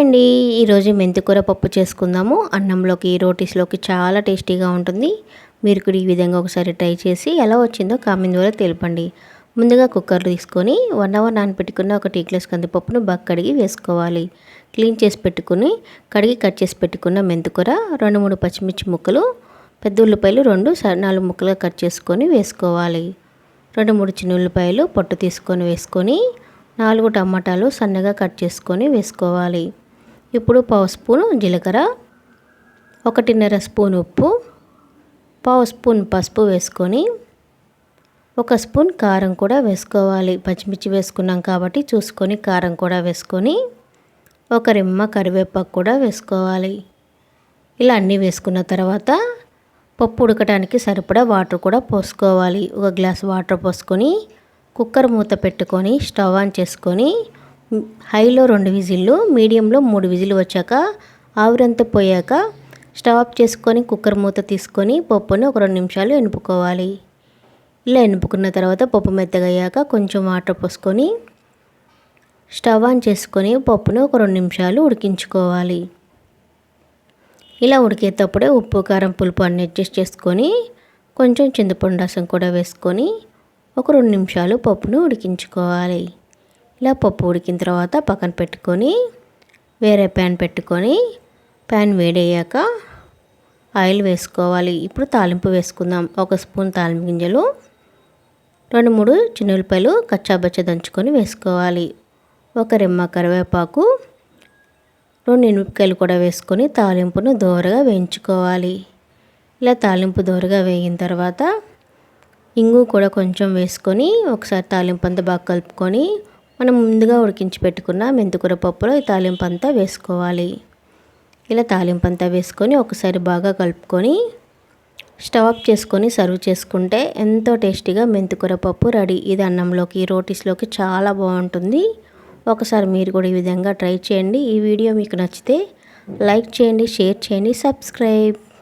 Hi అండి ఈరోజు మెంతికూర పప్పు చేసుకుందాము. అన్నంలోకి రోటీస్లోకి చాలా టేస్టీగా ఉంటుంది. మీరు కూడా ఈ విధంగా ఒకసారి ట్రై చేసి ఎలా వచ్చిందో కామెంట్ ద్వారా తెలపండి. ముందుగా కుక్కర్ తీసుకొని వన్ అవర్ నానపెట్టుకున్న ఒక టీ గ్లాస్ కందిపప్పును బాగా కడిగి వేసుకోవాలి. క్లీన్ చేసి పెట్టుకుని కడిగి కట్ చేసి పెట్టుకున్న మెంతికూర రెండు మూడు పచ్చిమిర్చి ముక్కలు పెద్ద ఉల్లిపాయలు రెండు నాలుగు ముక్కలుగా కట్ చేసుకొని వేసుకోవాలి. రెండు మూడు చిన్న ఉల్లిపాయలు పొట్టు తీసుకొని వేసుకొని నాలుగు టమాటాలు సన్నగా కట్ చేసుకొని వేసుకోవాలి. ఇప్పుడు పావు స్పూను జీలకర్ర ఒకటిన్నర స్పూన్ ఉప్పు పావు స్పూన్ పసుపు వేసుకొని ఒక స్పూన్ కారం కూడా వేసుకోవాలి. పచ్చిమిర్చి వేసుకున్నాం కాబట్టి చూసుకొని కారం కూడా వేసుకొని ఒక రిమ్మ కరివేపాకు కూడా వేసుకోవాలి. ఇలా అన్నీ వేసుకున్న తర్వాత పప్పు ఉడకడానికి సరిపడా వాటర్ కూడా పోసుకోవాలి. ఒక గ్లాస్ వాటర్ పోసుకొని కుక్కర్ మూత పెట్టుకొని స్టవ్ ఆన్ చేసుకొని హైలో రెండు విజిల్లు మీడియంలో మూడు విజిల్లు వచ్చాక ఆవిరంతా పోయాక స్టవ్ ఆఫ్ చేసుకొని కుక్కర్ మూత తీసుకొని పప్పుని ఒక రెండు నిమిషాలు ఎనుపుకోవాలి. ఇలా ఎనుపుకున్న తర్వాత పప్పు మెత్తగయ్యాక కొంచెం వాటర్ పోసుకొని స్టవ్ ఆన్ చేసుకొని పప్పును ఒక రెండు నిమిషాలు ఉడికించుకోవాలి. ఇలా ఉడికేటప్పుడే ఉప్పు కారం పులుపు అన్ని అడ్జస్ట్ చేసుకొని కొంచెం చింతపండు రసం కూడా వేసుకొని ఒక రెండు నిమిషాలు పప్పును ఉడికించుకోవాలి. ఇలా పప్పు ఉడికిన తర్వాత పక్కన పెట్టుకొని వేరే ప్యాన్ పెట్టుకొని ప్యాన్ వేడయ్యాక ఆయిల్ వేసుకోవాలి. ఇప్పుడు తాలింపు వేసుకుందాం. ఒక స్పూన్ తాలింపు గింజలు రెండు మూడు చిన్నులపాయలు కచ్చాబచ్చ దంచుకొని వేసుకోవాలి. ఒక రెమ్మ కరివేపాకు రెండు ఎనుపకాయలు కూడా వేసుకొని తాలింపును దోరగా వేయించుకోవాలి. ఇలా తాలింపు దోరగా వేగిన తర్వాత ఇంగు కూడా కొంచెం వేసుకొని ఒకసారి తాలింపు అంతా బాగా కలుపుకొని మనం ముందుగా ఉడికించి పెట్టుకున్న మెంతికూర పప్పులో ఈ తాలింపు అంతా వేసుకోవాలి. ఇలా తాలింపు అంతా వేసుకొని ఒకసారి బాగా కలుపుకొని స్టవ్ ఆఫ్ చేసుకొని సర్వ్ చేసుకుంటే ఎంతో టేస్టీగా మెంతికూర పప్పు రెడీ. ఇది అన్నంలోకి రోటీస్లోకి చాలా బాగుంటుంది. ఒకసారి మీరు కూడా ఈ విధంగా ట్రై చేయండి. ఈ వీడియో మీకు నచ్చితే లైక్ చేయండి షేర్ చేయండి సబ్స్క్రైబ్.